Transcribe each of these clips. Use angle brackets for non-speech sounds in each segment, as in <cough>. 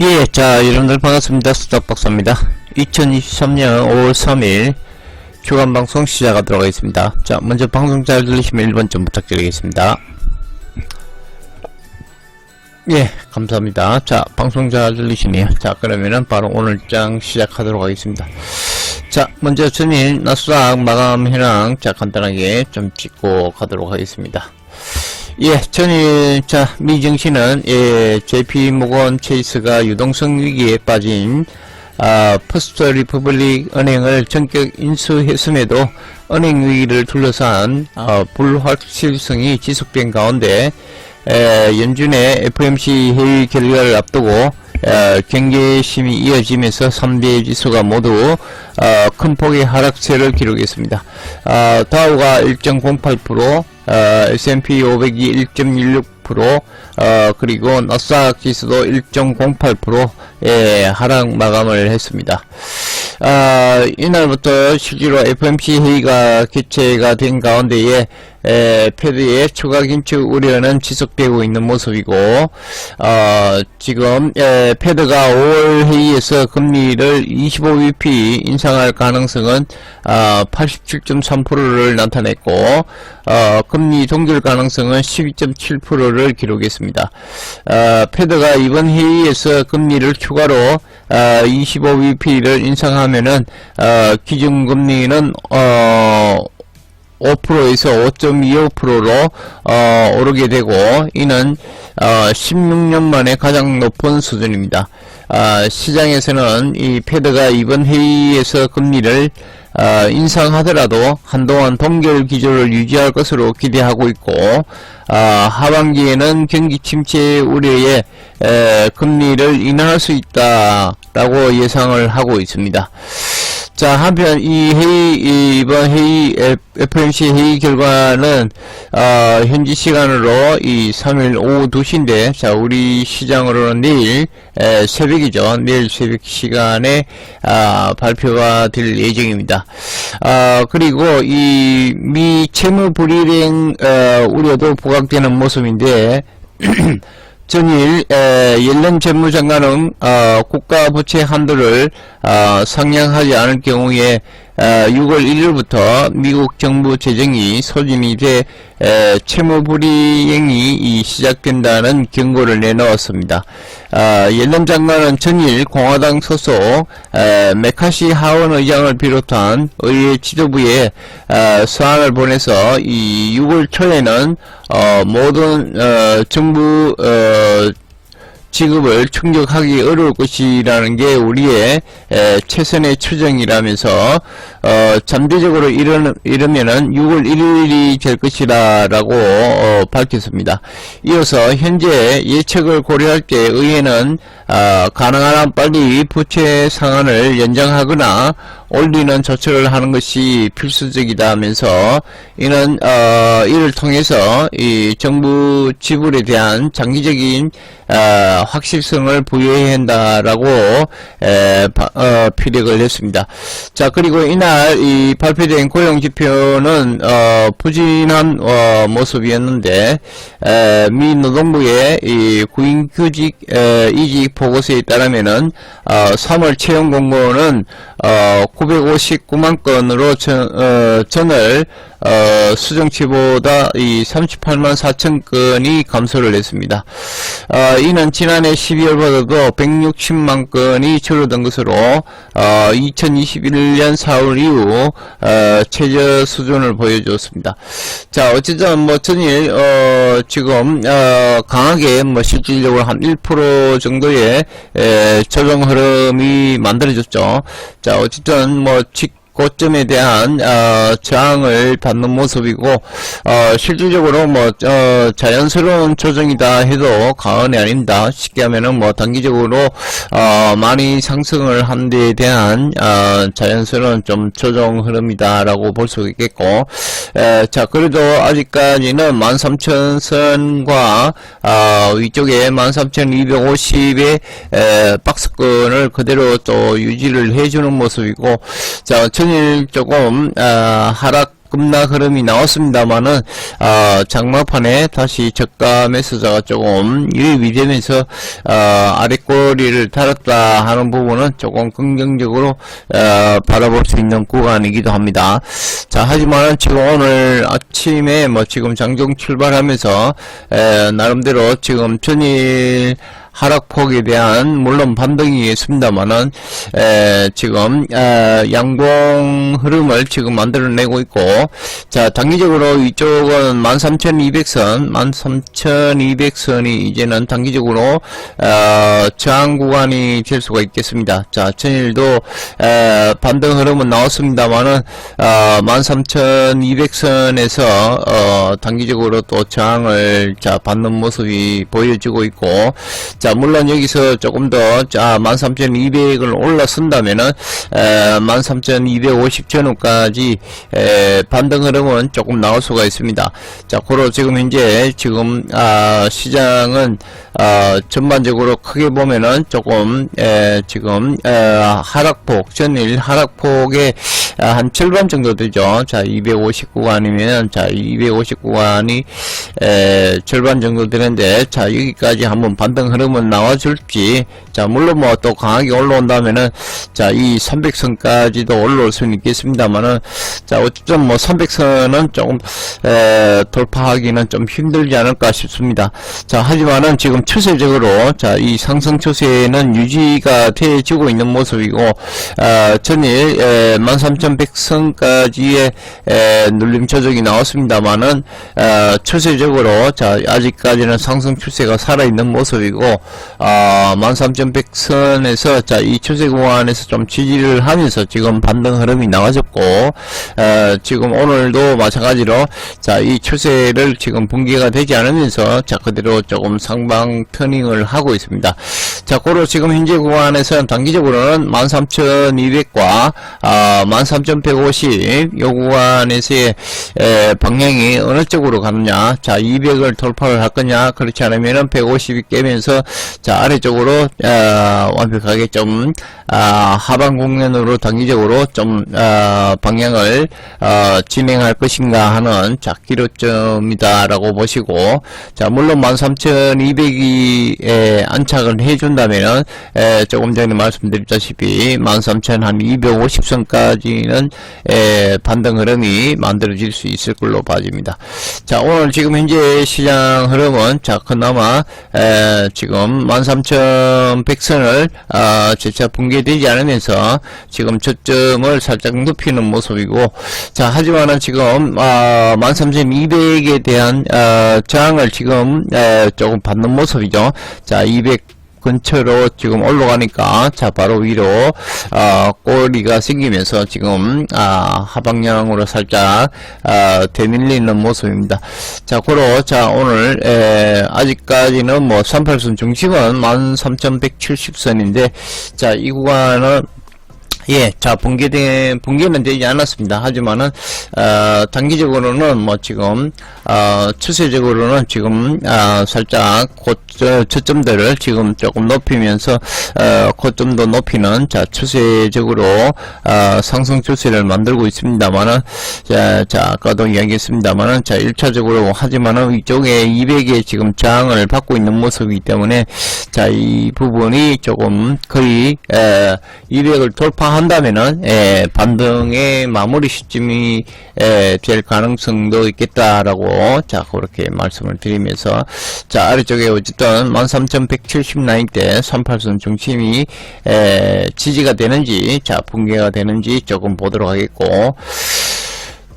예, 자, 여러분들 반갑습니다. 수작박사입니다. 2023년 5월 3일 주간방송 시작하도록 하겠습니다. 자, 먼저 방송 잘 들리시면 1번 좀 부탁드리겠습니다. 예, 감사합니다. 자, 방송 잘 들리시네요. 자, 그러면은 바로 오늘 장 시작하도록 하겠습니다. 자, 먼저 전일 나수락 마감 현황, 자, 간단하게 좀 찍고 가도록 하겠습니다. 예, 전일, 자, 미증시는, 예, JP 모건 체이스가 유동성 위기에 빠진, 아, 퍼스트 리퍼블릭 은행을 전격 인수했음에도 은행 위기를 둘러싼, 어, 불확실성이 지속된 가운데, 에, 연준의 FMC 회의 결과를 앞두고, 어, 경계심이 이어지면서 3대 지수가 모두 어, 큰 폭의 하락세를 기록했습니다. 어, 다우가 1.08%, 어, S&P 500이 1.16%, 어, 그리고 나스닥 지수도 1.08%의 하락 마감을 했습니다. 아, 이날부터 실제로 FMC 회의가 개최가 된 가운데에 에, 패드의 추가 긴축 우려는 지속되고 있는 모습이고 어, 지금 에, 패드가 5월 회의에서 금리를 25bp 인상할 가능성은 어, 87.3%를 나타냈고 어, 금리 동결 가능성은 12.7%를 기록했습니다. 어, 패드가 이번 회의에서 금리를 추가로 어, 25bp를 인상하면은 어, 기준금리는 어, 5%에서 5.25%로 어, 오르게 되고 이는 어, 16년 만에 가장 높은 수준입니다. 아, 시장에서는 이 패드가 이번 회의에서 금리를 어, 인상하더라도 한동안 동결 기조를 유지할 것으로 기대하고 있고 아, 하반기에는 경기 침체 우려에 에, 금리를 인하할 수 있다라고 예상을 하고 있습니다. 자, 한편 이 회의 이 이번 회의 FMC 회의 결과는 어, 현지 시간으로 이 3일 오후 2시인데 자, 우리 시장으로는 내일 에, 새벽이죠. 내일 새벽 시간에 아, 발표가 될 예정입니다. 아, 그리고 이 미 채무 불이행 어, 우려도 부각되는 모습인데 <clears throat> 전일 에, 옐런 재무장관은 어, 국가 부채 한도를 어, 상향하지 않을 경우에 어, 6월 1일부터 미국 정부 재정이 소진이 돼 에, 채무 불이행이 이 시작된다는 경고를 내놓았습니다. 아, 옐런 장관은 전일 공화당 소속 에, 메카시 하원 의장을 비롯한 의회 지도부에 어, 서한을 보내서 이 6월 초에는 어, 모든 어, 정부 어, 지급을 충족하기 어려울 것이라는 게 우리의 에, 최선의 추정이라면서 어, 잠재적으로 이러, 이러면은 6월 1일이 될 것이라라고 어, 밝혔습니다. 이어서 현재 예측을 고려할 때 의회는 어, 가능한 한 빨리 부채 상한을 연장하거나 올리는 조처를 하는 것이 필수적이다 하면서 이는 어, 이를 통해서 이 정부 지불에 대한 장기적인 어, 확실성을 부여해야 한다라고 에, 바, 어, 피력을 했습니다. 자 그리고 이날 이 발표된 고용 지표는 어, 부진한 어, 모습이었는데 에, 미 노동부의 이 구인규직 에, 이직 보고서에 따르면은 어, 3월 채용 공고는 어, 959만 건으로 전, 어, 전을 어, 수정치보다 이 38만 4천 건이 감소를 했습니다. 어, 이는 지난해 12월보다도 160만 건이 줄어든 것으로 어, 2021년 4월 이후 어, 최저 수준을 보여주었습니다. 자, 어쨌든 뭐 전일 어, 지금 어, 강하게 뭐 실질적으로 한 1% 정도의 에, 조정 흐름이 만들어졌죠. 자, 어쨌든 뭐 직, 고점에 대한 어, 저항을 받는 모습이고 어, 실질적으로 뭐 어, 자연스러운 조정이다 해도 과언이 아닙니다. 쉽게 하면은 뭐 단기적으로 어, 많이 상승을 한 데에 대한 어, 자연스러운 좀 조정 흐름이다라고 볼 수 있겠고 에, 자 그래도 아직까지는 13,000선과 어, 위쪽에 13,250의 에, 박스권을 그대로 또 유지를 해주는 모습이고 자 전일 조금 어, 하락 급락 흐름이 나왔습니다만은 어, 장마판에 다시 저가 매수자가 조금 유입이 되면서 어, 아랫꼬리를 달았다 하는 부분은 조금 긍정적으로 어, 바라볼 수 있는 구간이기도 합니다. 자 하지만은 지금 오늘 아침에 뭐 지금 장중 출발하면서 에, 나름대로 지금 전일 하락폭에 대한 물론 반등이 있습니다만은 에, 지금 에, 양봉 흐름을 지금 만들어내고 있고 자 단기적으로 이쪽은 13,200선 13,200선이 이제는 단기적으로 어, 저항 구간이 될 수가 있겠습니다. 자 전일도 에, 반등 흐름은 나왔습니다만은 어, 13,200선에서 어, 단기적으로 또 저항을 자 받는 모습이 보여지고 있고 자, 물론 여기서 조금 더, 자, 13,200을 올라선다면은, 에, 13,250 전후까지, 에, 반등 흐름은 조금 나올 수가 있습니다. 자, 고로 지금 현재, 지금, 아, 시장은, 어, 전반적으로 크게 보면은 조금, 에, 지금, 에, 하락폭, 전일 하락폭의 아, 한 절반 정도 되죠. 자, 259관이면, 자, 259관이, 에, 절반 정도 되는데, 자, 여기까지 한번 반등 흐름 은 나와줄지, 자, 물론 뭐 또 강하게 올라온다면은, 자, 이 300선까지도 올라올 수는 있겠습니다만은, 자, 어쨌든 뭐 300선은 조금, 에, 돌파하기는 좀 힘들지 않을까 싶습니다. 자, 하지만은 지금 추세적으로, 자, 이 상승 추세는 유지가 되어지고 있는 모습이고, 아, 전일, 에, 13,100선까지의, 에, 눌림 조정이 나왔습니다만은, 어, 추세적으로, 자, 아직까지는 상승 추세가 살아있는 모습이고, 아, 13,100선에서, 자, 이 추세 구간에서 좀 지지를 하면서 지금 반등 흐름이 나와졌고, 어, 지금 오늘도 마찬가지로, 자, 이 추세를 지금 붕괴가 되지 않으면서, 자, 그대로 조금 상방 터닝을 하고 있습니다. 자, 고로 지금 현재 구간에서는 단기적으로는 13,200과, 아, 13,150, 요 구간에서의, 에, 방향이 어느 쪽으로 가느냐, 자, 200을 돌파를 할 거냐, 그렇지 않으면은 150이 깨면서, 자, 아래쪽으로, 어, 완벽하게 좀, 아, 하방 국면으로 단기적으로 좀, 어, 방향을, 어, 진행할 것인가 하는, 자, 기로점이다라고 보시고, 자, 물론 13,200이, 에, 안착을 해준다면은, 에, 조금 전에 말씀드렸다시피, 13,250선까지는, 에, 반등 흐름이 만들어질 수 있을 걸로 봐집니다. 자, 오늘 지금 현재 시장 흐름은, 자, 그나마, 에, 지금 13,100선을, 아, 재차 붕괴되지 않으면서, 지금 저점을 살짝 높이는 모습이고, 자, 하지만은 지금, 아, 13,200에 대한, 아, 저항을 지금, 에, 조금 받는 모습이죠. 자, 200, 근처로 지금 올라가니까 자 바로 위로 어, 꼬리가 생기면서 지금 아, 하방향으로 살짝 아, 되밀리는 모습입니다. 자 고로 자 오늘 에, 아직까지는 뭐 38선 중심은 13,170선인데 자 이 구간은 예, 자, 붕괴된, 붕괴는 되지 않았습니다. 하지만은, 어, 단기적으로는 뭐 지금, 어, 추세적으로는 지금, 아, 살짝 고, 저, 저점들을 지금 조금 높이면서, 어, 고점도 높이는, 자, 추세적으로, 어, 상승 추세를 만들고 있습니다만은, 자, 자, 아까도 이야기했습니다만은, 자, 1차적으로, 하지만은 이쪽에 200에 지금 저항을 받고 있는 모습이기 때문에, 자, 이 부분이 조금 거의, 에, 200을 돌파 한다면은, 에, 반등의 마무리 시점이, 에, 될 가능성도 있겠다라고, 자, 그렇게 말씀을 드리면서, 자, 아래쪽에 어쨌든 13,170 라인 때 38선 중심이, 에, 지지가 되는지, 자, 붕괴가 되는지 조금 보도록 하겠고,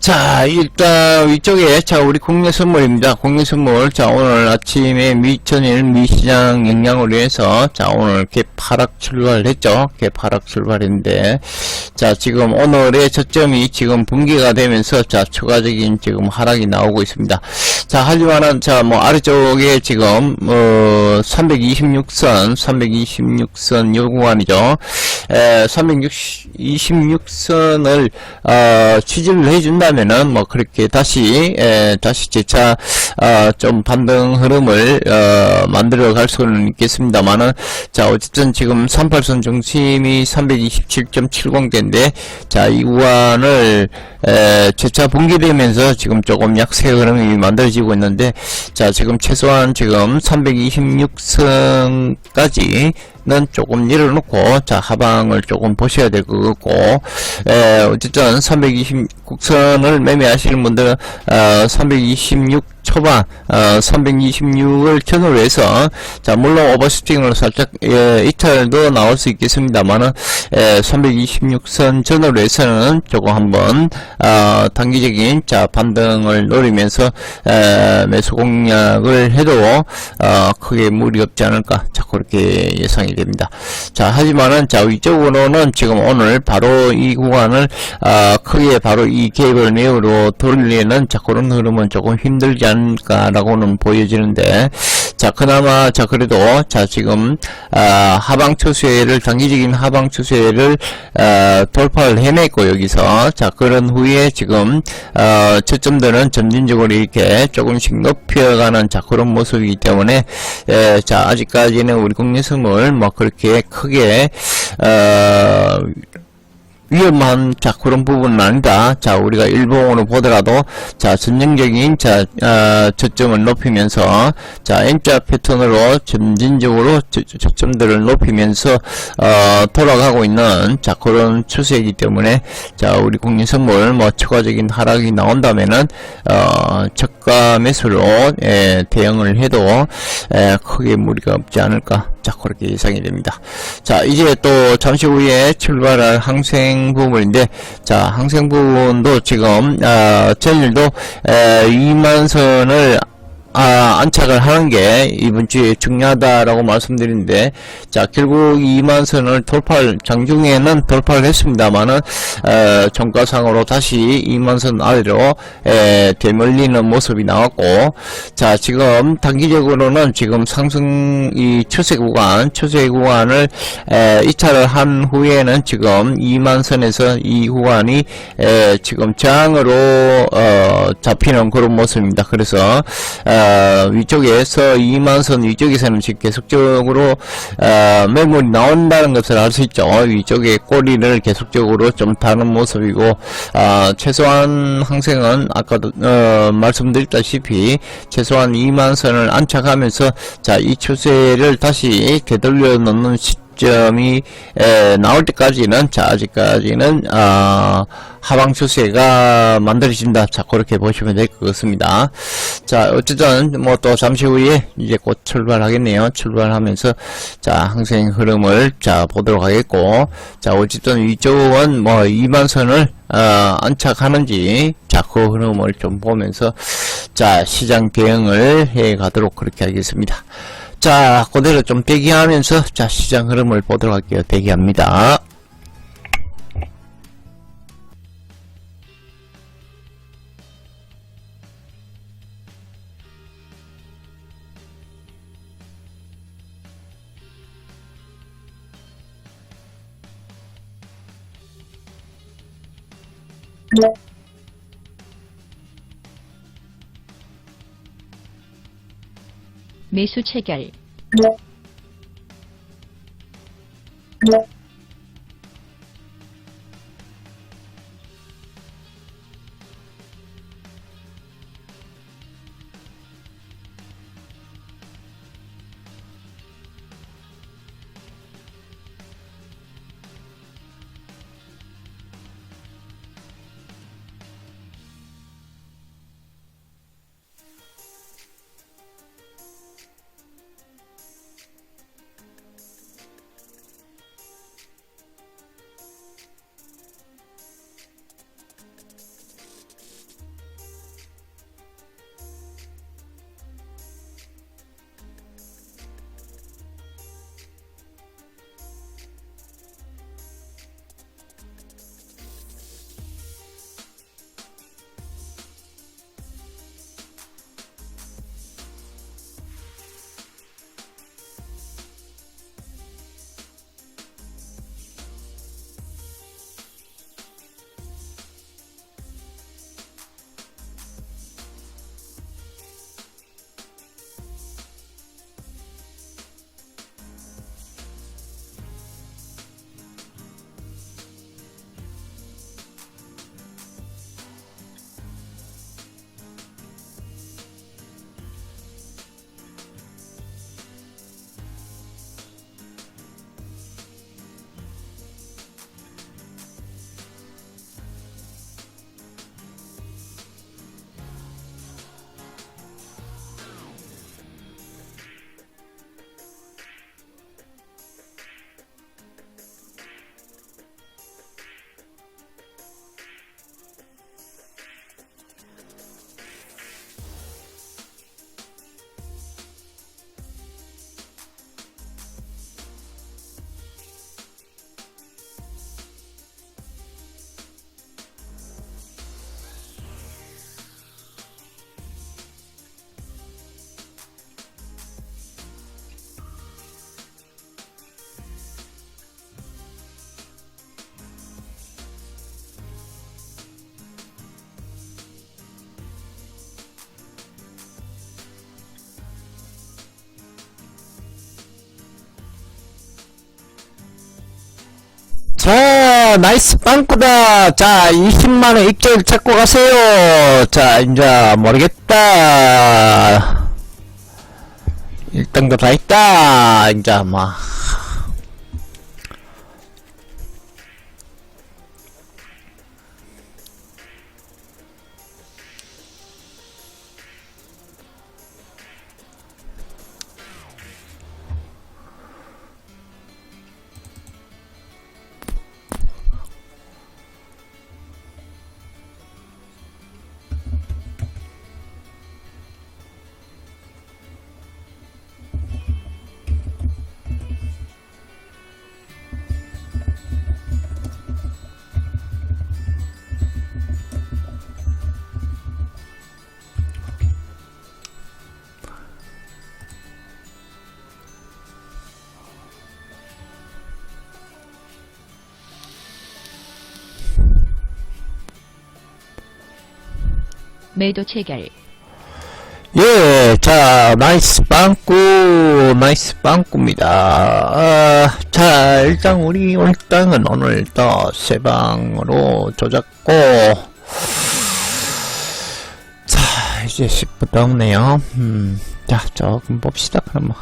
자, 일단 위쪽에 자 우리 국내 선물입니다. 국내 선물 자 오늘 아침에 미천일 미시장 영향으로 해서 자 오늘 개파락 출발했죠. 개파락 출발인데 자 지금 오늘의 저점이 지금 붕괴가 되면서 자 추가적인 지금 하락이 나오고 있습니다. 자 하지만은 자 뭐 아래쪽에 지금 어 326선 326선 요 구간이죠. 에 326선을 어 취지를 해준다 면은 뭐 그렇게 다시 에, 다시 재차 어, 좀 반등 흐름을 어, 만들어 갈 수는 있겠습니다만은 자 어쨌든 지금 38선 중심이 327.70대인데 자 이 구간을 에, 재차 붕괴되면서 지금 조금 약세 흐름이 만들어지고 있는데 자 지금 최소한 지금 326선까지 는 조금 내려놓고 자 하방을 조금 보셔야 될 것 같고 에, 어쨌든 320 국선을 매매하시는 분들은 어, 326 초반 어, 326을 전후로 해서 자 물론 오버슈팅으로 살짝 예, 이탈도 나올 수 있겠습니다만은 326선 전후로 해서는 조금 한번 어, 단기적인 자 반등을 노리면서 에, 매수 공략을 해도 어, 크게 무리 없지 않을까 자 그렇게 예상이 됩니다. 자 하지만은 자 위쪽으로는 지금 오늘 바로 이 구간을 어, 크게 바로 이 갭을 내으로 돌리는 자 그런 흐름은 조금 힘들지 않을까라고는 보여지는데 자 그나마 자 그래도 자 지금 아, 하방 추세를 단기적인 하방 추세를 어, 돌파를 해냈고 여기서. 자 그런 후에 지금 어, 저점들은 점진적으로 이렇게 조금씩 높여가는 자 그런 모습이기 때문에 에, 자 아직까지는 우리 국내선물 뭐 그렇게 크게 어, 위험한 자 그런 부분은 아니다. 자 우리가 일봉으로 보더라도 자 전형적인 자 어, 저점을 높이면서 자 N자 패턴으로 점진적으로 저, 저점들을 높이면서 어, 돌아가고 있는 자 그런 추세이기 때문에 자 우리 국민 선물 뭐 추가적인 하락이 나온다면은 어, 저가 매수로 예, 대응을 해도 예, 크게 무리가 없지 않을까. 자 그렇게 예상이 됩니다. 자 이제 또 잠시 후에 출발할 항생 부분인데 자 항생 부분도 지금 아, 전일도 에, 2만 선을 아, 안착을 하는 게 이번 주에 중요하다라고 말씀드리는데, 자, 결국 2만 선을 돌파를, 장중에는 돌파를 했습니다만은, 어, 종가상으로 다시 2만 선 아래로, 에, 되물리는 모습이 나왔고, 자, 지금 단기적으로는 지금 상승, 이 추세 구간, 추세 구간을, 에, 이차를 한 후에는 지금 2만 선에서 이 구간이, 에, 지금 저항으로, 어, 잡히는 그런 모습입니다. 그래서, 어, 위쪽에서 2만선 위쪽에서는 지금 계속적으로 어, 매물이 나온다는 것을 알 수 있죠. 위쪽에 꼬리를 계속적으로 좀 다는 모습이고 어, 최소한 항생은 아까도 어, 말씀드렸다시피 최소한 2만선을 안착하면서 자 이 추세를 다시 되돌려 놓는 시 점이 에, 나올 때까지는 자 아직까지는 아, 하방 추세가 만들어진다. 자 그렇게 보시면 될 것 같습니다. 자 어쨌든 뭐 또 잠시 후에 이제 곧 출발하겠네요. 출발하면서 자 항생 흐름을 자 보도록 하겠고 자 어쨌든 위쪽은 뭐 2만 선을 어, 안착하는지 자그 흐름을 좀 보면서 자 시장 대응을 해 가도록 그렇게 하겠습니다. 자, 그대로 좀 대기하면서, 자, 시장 흐름을 보도록 할게요. 대기합니다. 매수 체결. 자, 나이스 빵꾸다. 자, 20만원 입질 찾고 가세요. 자, 이제, 모르겠다. 1등도 다 있다. 이제, 뭐. 매도 체결, 예, 자, 나이스 빵꾸, 나이스 빵꾸입니다. 아, 자, 일단 우리 올땅은 오늘 또 세 방으로 조졌고, 자, 이제 10분 더 없네요. 음, 자, 조금 봅시다, 그럼 뭐.